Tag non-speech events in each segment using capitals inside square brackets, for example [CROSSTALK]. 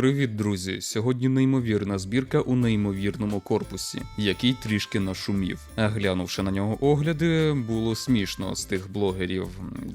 Привіт, друзі! Сьогодні неймовірна збірка у неймовірному корпусі, який трішки нашумів. А глянувши на нього огляди, було смішно з тих блогерів.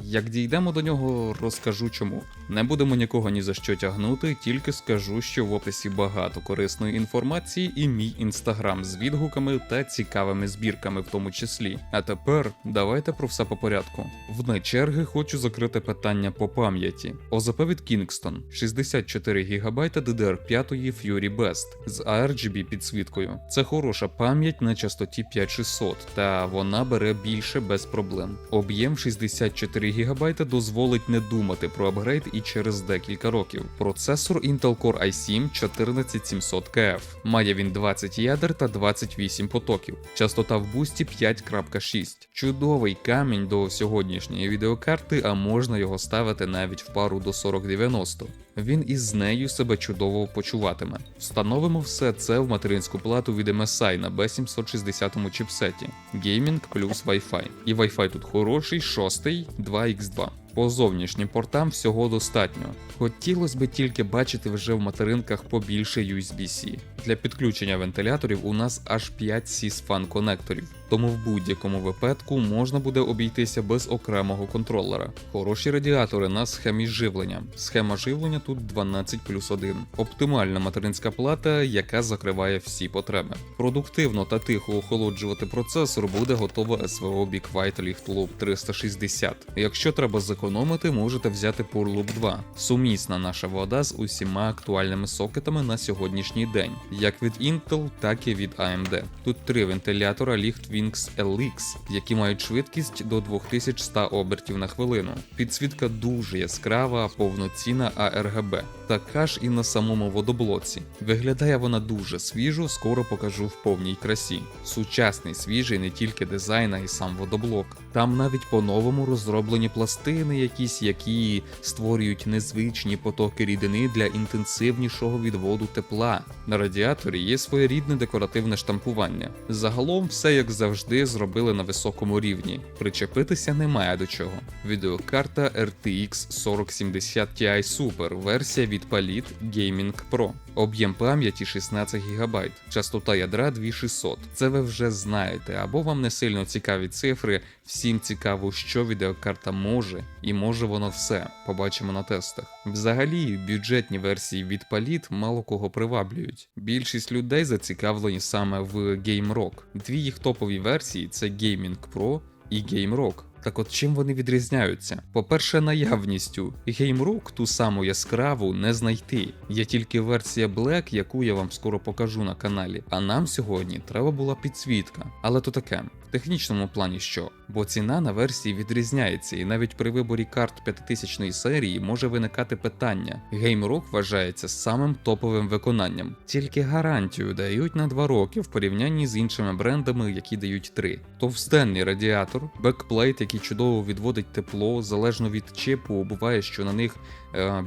Як дійдемо до нього, розкажу чому. Не будемо нікого ні за що тягнути, тільки скажу, що в описі багато корисної інформації і мій інстаграм з відгуками та цікавими збірками, в тому числі. А тепер давайте про все по порядку. Вне черги хочу закрити питання по пам'яті. ОЗП від Kingston 64 ГБ DDR5 Fury Best з ARGB підсвіткою. Це хороша пам'ять на частоті 5600, та вона бере більше без проблем. Об'єм 64 ГБ дозволить не думати про апгрейд і через декілька років. Процесор Intel Core i7 14700KF. Має він 20 ядер та 28 потоків. Частота в бусті 5.6. Чудовий камінь до сьогоднішньої відеокарти, а можна його ставити навіть в пару до 4090. Він із нею себе чудово почуватиме. Встановимо все це в материнську плату від MSI на B760 чіпсеті. Gaming плюс Wi-Fi. І Wi-Fi тут хороший, шостий, 2x2. По зовнішнім портам всього достатньо. Хотілося би тільки бачити вже в материнках побільше USB-C. Для підключення вентиляторів у нас аж 5 SysFan конекторів, тому в будь-якому випадку можна буде обійтися без окремого контролера. Хороші радіатори на схемі живлення. Схема живлення тут 12 плюс 1. Оптимальна материнська плата, яка закриває всі потреби. Продуктивно та тихо охолоджувати процесор буде готова SVO Big White Lift Loop 360. Якщо треба зекономити, можете взяти Purloop 2. Сумісна наша вода з усіма актуальними сокетами на сьогоднішній день, як від Intel, так і від AMD. Тут три вентилятора Lichtwings LX, які мають швидкість до 2100 обертів на хвилину. Підсвітка дуже яскрава, повноцінна ARGB. Така ж і на самому водоблоці. Виглядає вона дуже свіжо, скоро покажу в повній красі. Сучасний свіжий не тільки дизайн, а й сам водоблок. Там навіть по-новому розроблені пластини, якісь, які створюють незвичні потоки рідини для інтенсивнішого відводу тепла. На радіаторі є своєрідне декоративне штампування. Загалом все як завжди зробили на високому рівні. Причепитися немає до чого. Відеокарта RTX 4070 Ti Super, версія від Palit Gaming Pro. Об'єм пам'яті 16 ГБ, частота ядра 2600. Це ви вже знаєте, або вам не сильно цікаві цифри. Всім цікаво, що відеокарта може, і може воно все. Побачимо на тестах. Взагалі, бюджетні версії від Palit мало кого приваблюють. Більшість людей зацікавлені саме в Game Rock. Дві їх топові версії це Gaming Pro і Game Rock. Так от чим вони відрізняються? По-перше, наявністю. Геймрук ту саму яскраву не знайти. Є тільки версія Black, яку я вам скоро покажу на каналі. А нам сьогодні треба була підсвітка. Але то таке. В технічному плані що? Бо ціна на версії відрізняється, і навіть при виборі карт 5000 серії може виникати питання. GameRock вважається самим топовим виконанням. Тільки гарантію дають на 2 роки в порівнянні з іншими брендами, які дають 3. Товстенний радіатор, бекплейт, який чудово відводить тепло, залежно від чипу, буває, що на них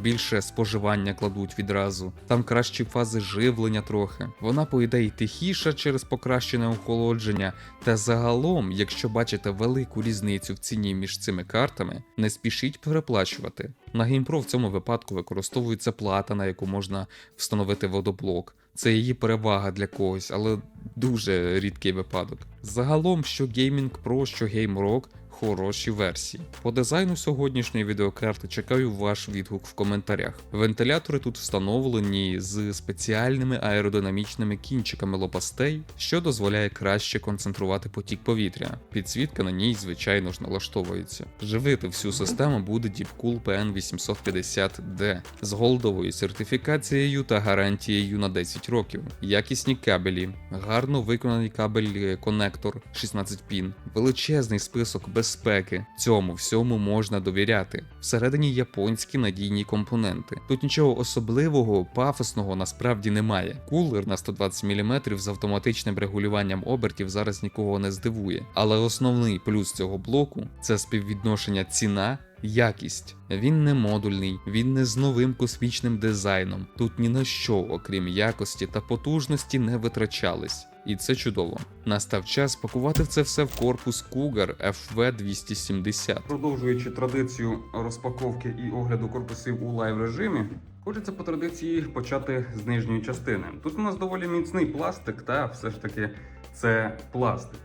більше споживання кладуть відразу. Там кращі фази живлення трохи. Вона, по ідеї, тихіша через покращене охолодження. Та загалом, якщо бачите велику різницю в ціні між цими картами, не спішіть переплачувати. На GamePro в цьому випадку використовується плата, на яку можна встановити водоблок. Це її перевага для когось, але дуже рідкий випадок. Загалом, що Gaming Pro, що Game Rock хороші версії. По дизайну сьогоднішньої відеокарти чекаю ваш відгук в коментарях. Вентилятори тут встановлені з спеціальними аеродинамічними кінчиками лопастей, що дозволяє краще концентрувати потік повітря. Підсвітка на ній, звичайно ж, налаштовується. Живити всю систему буде Deepcool PN850D з голдовою сертифікацією та гарантією на 10 років. Якісні кабелі, гарно виконаний кабель-конектор 16 пін, величезний список безпеки. Цьому всьому можна довіряти. Всередині японські надійні компоненти. Тут нічого особливого, пафосного насправді немає. Кулер на 120 мм з автоматичним регулюванням обертів зараз нікого не здивує. Але основний плюс цього блоку це співвідношення ціна. Якість. Він не модульний, він не з новим космічним дизайном. Тут ні на що, окрім якості та потужності, не витрачались. І це чудово. Настав час пакувати це все в корпус Cougar FV270. Продовжуючи традицію розпаковки і огляду корпусів у лайв режимі, Хочеться по традиції почати з нижньої частини. Тут у нас доволі міцний пластик, та все ж таки це пластик.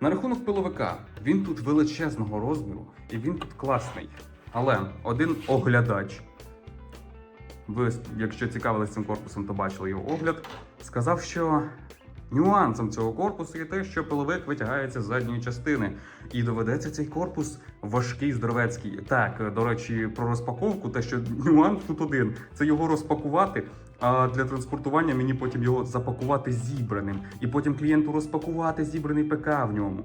На рахунок пиловика, він тут величезного розміру і він тут класний. Але один оглядач, ви, якщо цікавились цим корпусом, то бачили його огляд, сказав, що нюансом цього корпусу є те, що пиловик витягається з задньої частини, і доведеться цей корпус важкий, здоровецький. Так, до речі, про розпаковку, те, що нюанс тут один це його розпакувати. А для транспортування мені потім його запакувати зібраним, і потім клієнту розпакувати зібраний ПК в ньому.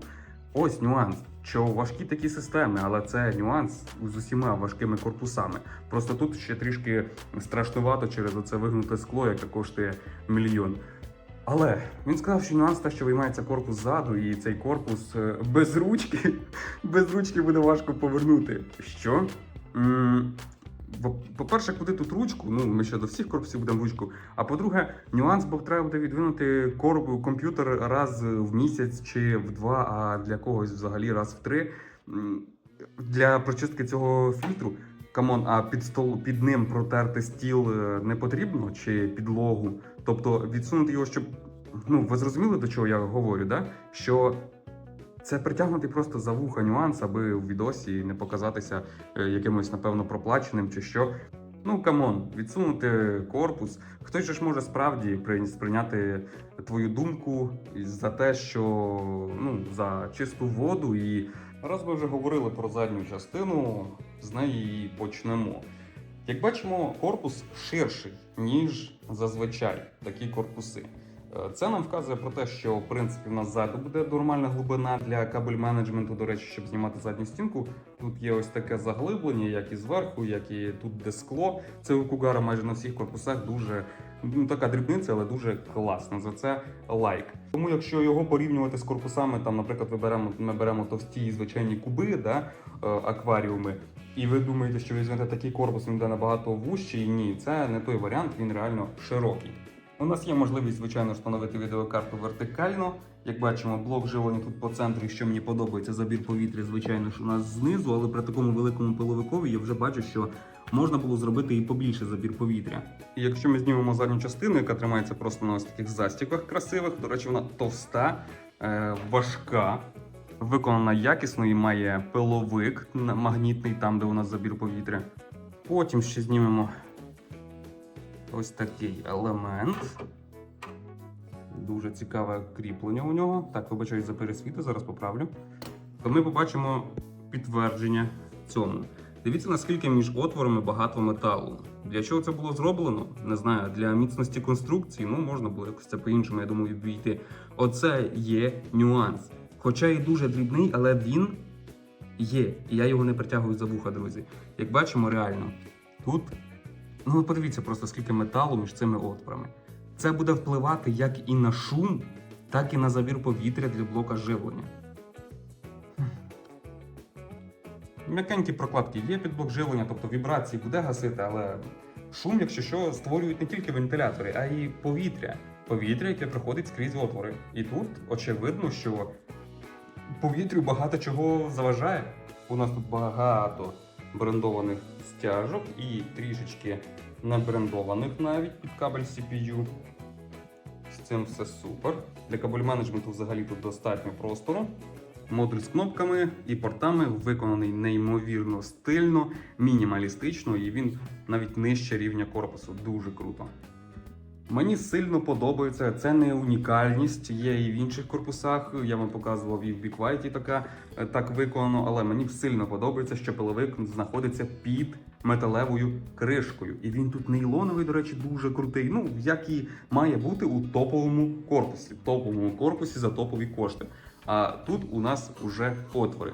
Ось нюанс, що важкі такі системи, але це нюанс з усіма важкими корпусами. Просто тут ще трішки страшнувато через оце вигнуте скло, яке коштує мільйон. Але він сказав, що нюанс те, що виймається корпус ззаду, і цей корпус е, без ручки, [LAUGHS] без ручки буде важко повернути. Що? По- По-перше, куди тут ручку? Ну, ми ще до всіх корпусів будемо ручку. А по-друге, нюанс, бо треба буде відвинути корп, комп'ютер раз в місяць чи в два, а для когось взагалі раз в три. Для прочистки цього фільтру. Камон, а під стол під ним протерти стіл е, не потрібно чи підлогу. Тобто відсунути його, щоб. Ну, ви зрозуміли, до чого я говорю, да? Що це притягнути просто за вуха нюанс, аби в відосі не показатися е, якимось, напевно, проплаченим чи що. Ну, камон, відсунути корпус. Хтось же ж може справді прийня- сприйняти твою думку за те, що ну, за чисту воду. І раз ми вже говорили про задню частину, з неї і почнемо. Як бачимо, корпус ширший, ніж зазвичай такі корпуси. Е, Це нам вказує про те, що в принципі в нас ззаду буде нормальна глибина для кабель менеджменту. До речі, щоб знімати задню стінку. Тут є ось таке заглиблення, як і зверху, як і тут, де скло. Це у Кугара майже на всіх корпусах дуже ну, така дрібниця, але дуже класно. За це лайк. Тому, якщо його порівнювати з корпусами, там, наприклад, ми беремо, ми беремо товсті звичайні куби, да, е, акваріуми. І ви думаєте, що візьмете такий корпус, він буде набагато вужчий? Ні, це не той варіант, він реально широкий. У нас є можливість, звичайно, встановити відеокарту вертикально. Як бачимо, блок живлення тут по центрі, що мені подобається, забір повітря, звичайно, що у нас знизу, але при такому великому пиловикові я вже бачу, що можна було зробити і побільше забір повітря. І якщо ми знімемо задню частину, яка тримається просто на ось таких застіках красивих, до речі, вона товста, е, важка, виконана якісно і має пиловик магнітний, там, де у нас забір повітря. Потім ще знімемо ось такий елемент. Дуже цікаве кріплення у нього. Так, вибачаюсь за пересвіти, зараз поправлю. То ми побачимо підтвердження цьому. Дивіться, наскільки між отворами багато металу. Для чого це було зроблено? Не знаю. Для міцності конструкції, ну можна було якось це по-іншому, я думаю, обійти. Оце є нюанс. Хоча і дуже дрібний, але він є. І я його не притягую за вуха, друзі. Як бачимо, реально, тут Ну, подивіться просто, скільки металу між цими отворами. Це буде впливати як і на шум, так і на забір повітря для блока живлення. М'якенькі прокладки є під блок живлення, тобто вібрації буде гасити, але шум, якщо що, створюють не тільки вентилятори, а й повітря. Повітря, яке проходить скрізь отвори. І тут очевидно, що повітрю багато чого заважає. У нас тут багато брендованих стяжок і трішечки не брендованих навіть під кабель CPU. З цим все супер. Для кабель менеджменту взагалі тут достатньо простору. Модуль з кнопками і портами виконаний неймовірно стильно, мінімалістично, і він навіть нижче рівня корпусу. Дуже круто. Мені сильно подобається. Це не унікальність, є і в інших корпусах. Я вам показував і в White така е, так виконано, але мені сильно подобається, що пиловик знаходиться під металевою кришкою. І він тут нейлоновий, до речі, дуже крутий. Ну, як і має бути у топовому корпусі. Топовому корпусі за топові кошти. А тут у нас уже отвори.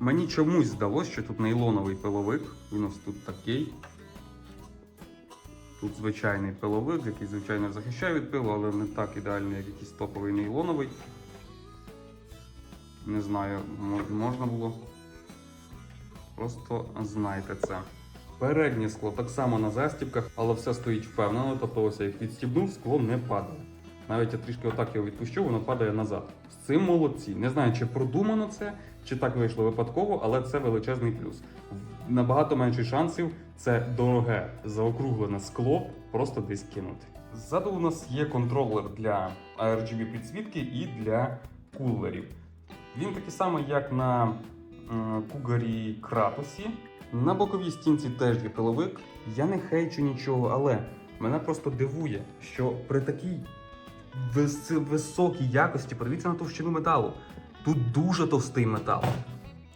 Мені чомусь здалося, що тут нейлоновий пиловик. Він ось тут такий. Тут звичайний пиловик, який, звичайно, захищає від пилу, але не так ідеальний, як якийсь топовий нейлоновий. Не знаю, можна було. Просто знайте це. Переднє скло так само на застібках, але все стоїть впевнено. Тобто, ось я їх відстібнув, скло не падає. Навіть я трішки отак його відпущу, воно падає назад. З цим молодці. Не знаю, чи продумано це, чи так вийшло випадково, але це величезний плюс. набагато менше шансів це дороге заокруглене скло просто десь кинути. Ззаду у нас є контролер для RGB підсвітки і для кулерів. Він такий самий, як на Кугарі Кратусі. На боковій стінці теж є пиловик. Я не хейчу нічого, але мене просто дивує, що при такій високій якості, подивіться на товщину металу. Тут дуже товстий метал.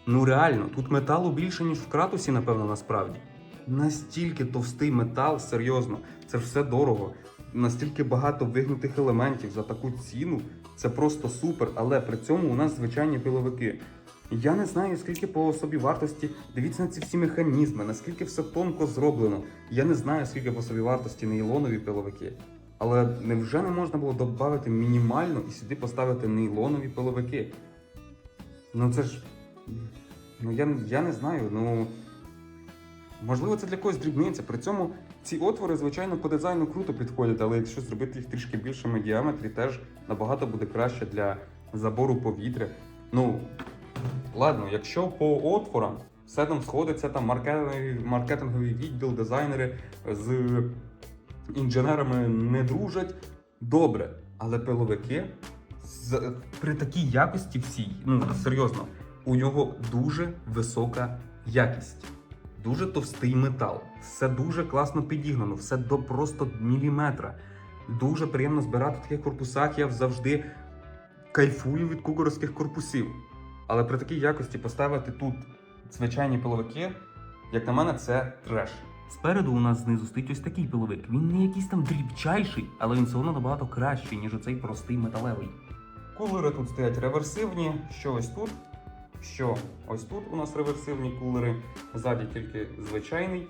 Ну реально, тут металу більше, ніж в кратусі, напевно, насправді. Настільки товстий метал, серйозно, це все дорого. Настільки багато вигнутих елементів за таку ціну. Це просто супер, але при цьому у нас звичайні пиловики. Я не знаю, скільки по собі вартості. Дивіться на ці всі механізми, наскільки все тонко зроблено. Я не знаю, скільки по собі вартості нейлонові пиловики. Але невже не можна було додати мінімально і сюди поставити нейлонові пиловики? Ну це ж. Ну я, я не знаю. Ну. Можливо, це для когось дрібниця. При цьому ці отвори, звичайно, по дизайну круто підходять, але якщо зробити їх трішки більшими діаметрі, теж набагато буде краще для забору повітря. Ну, ладно, якщо по отворам все там сходиться, там маркетинговий, відділ, дизайнери з інженерами не дружать, добре. Але пиловики при такій якості всій, ну серйозно, у нього дуже висока якість. Дуже товстий метал, все дуже класно підігнано, все до просто міліметра. Дуже приємно збирати в таких корпусах. Я завжди кайфую від кугоровських корпусів. Але при такій якості поставити тут звичайні пиловики, як на мене, це треш. Спереду у нас знизу стоїть ось такий пиловик. Він не якийсь там дрібчайший, але він все одно набагато кращий, ніж оцей простий металевий. Кулери тут стоять реверсивні, що ось тут, що ось тут у нас реверсивні кулери, ззаді тільки звичайний.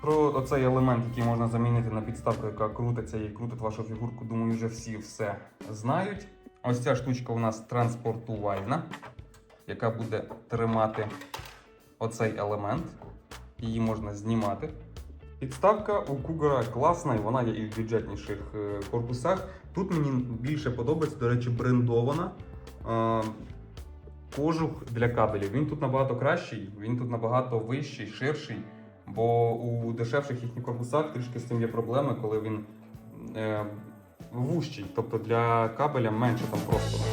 Про оцей елемент, який можна замінити на підставку, яка крутиться і крутить вашу фігурку, думаю, вже всі все знають. Ось ця штучка у нас транспортувальна, яка буде тримати оцей елемент. Її можна знімати. Підставка у Кугера класна, і вона є і в бюджетніших е, корпусах. Тут мені більше подобається, до речі, брендована е, кожух для кабелів. Він тут набагато кращий, він тут набагато вищий, ширший. Бо у дешевших їхніх корпусах трішки з цим є проблеми, коли він е, вущий. Тобто для кабеля менше там простору.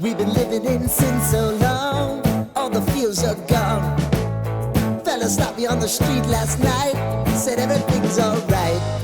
We've been living in sin so long, all the feels are gone. Fella stopped me on the street last night, said everything's alright.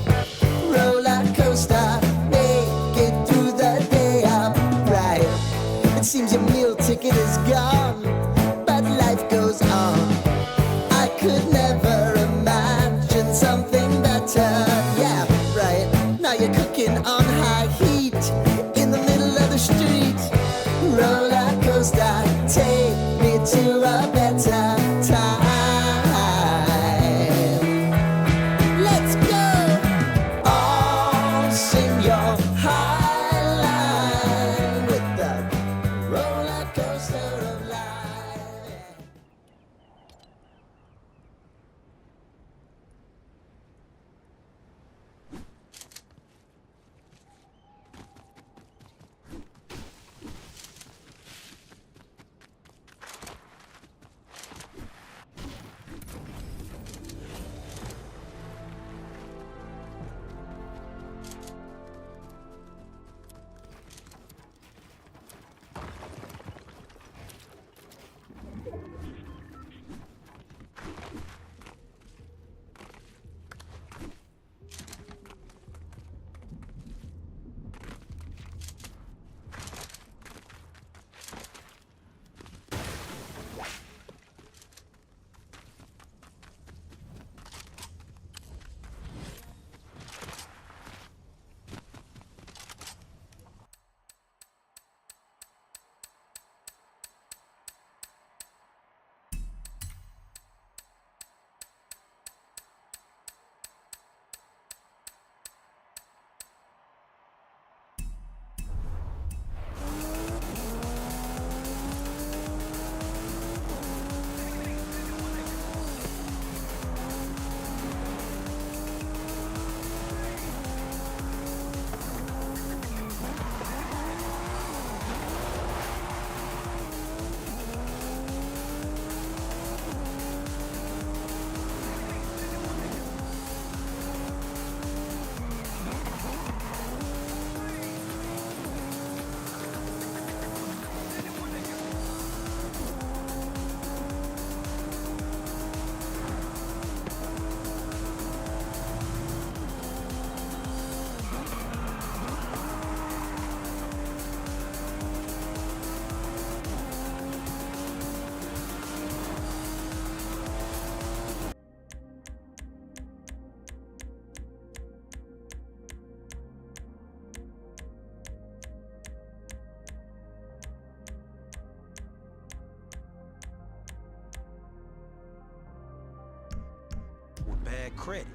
Credit.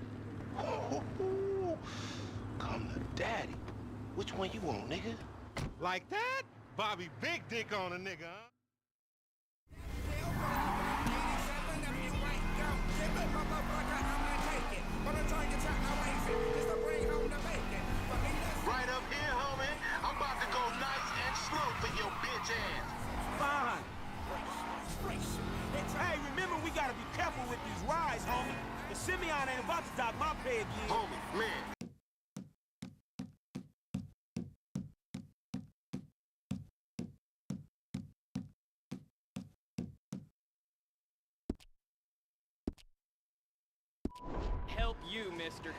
Come to daddy. Which one you want, nigga? Like that? Bobby big dick on a nigga, huh? Right up here, homie. I'm about to go nice and slow for your bitch ass. Fine. Hey, remember we gotta be careful with these rides, homie. The Simeon ain't about to dock my pay again. Homie, man. Help you, mister.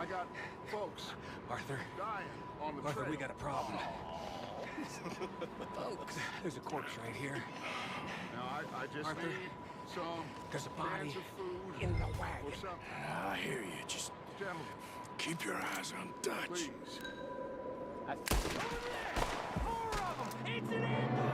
I got folks Arthur, dying on the Arthur, trail. we got a problem. [LAUGHS] Folks, there's a corpse right here. Now I, I just Arthur, need some There's a body in the wagon. Ah, I hear you. Just Gentlemen, keep your eyes on Dutch. Please. I... Over there! Four of them! It's an ambush!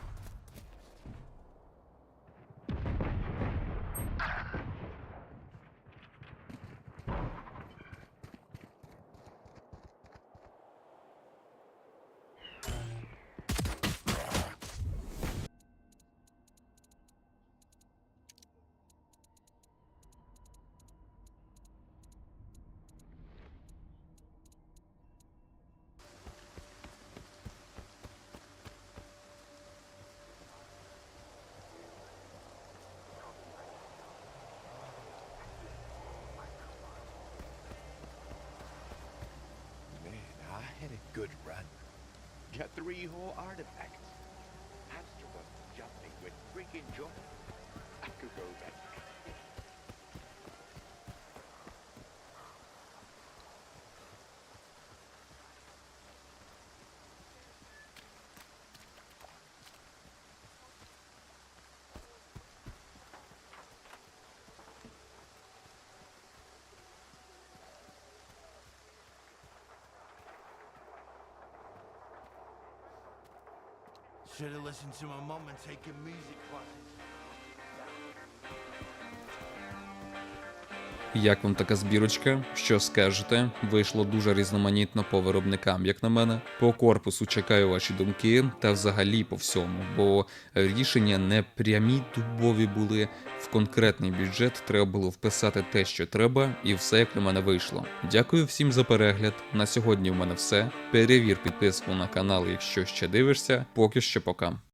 good run. Got three whole artifacts. Master was jumping with freaking joy. I could go back. Should have listened to my mom and taken music classes. Як вам така збірочка? Що скажете? Вийшло дуже різноманітно по виробникам, як на мене. По корпусу чекаю ваші думки та взагалі по всьому, бо рішення не прямі дубові були. В конкретний бюджет треба було вписати те, що треба, і все як на мене вийшло. Дякую всім за перегляд. На сьогодні в мене все. Перевір підписку на канал, якщо ще дивишся. Поки що пока.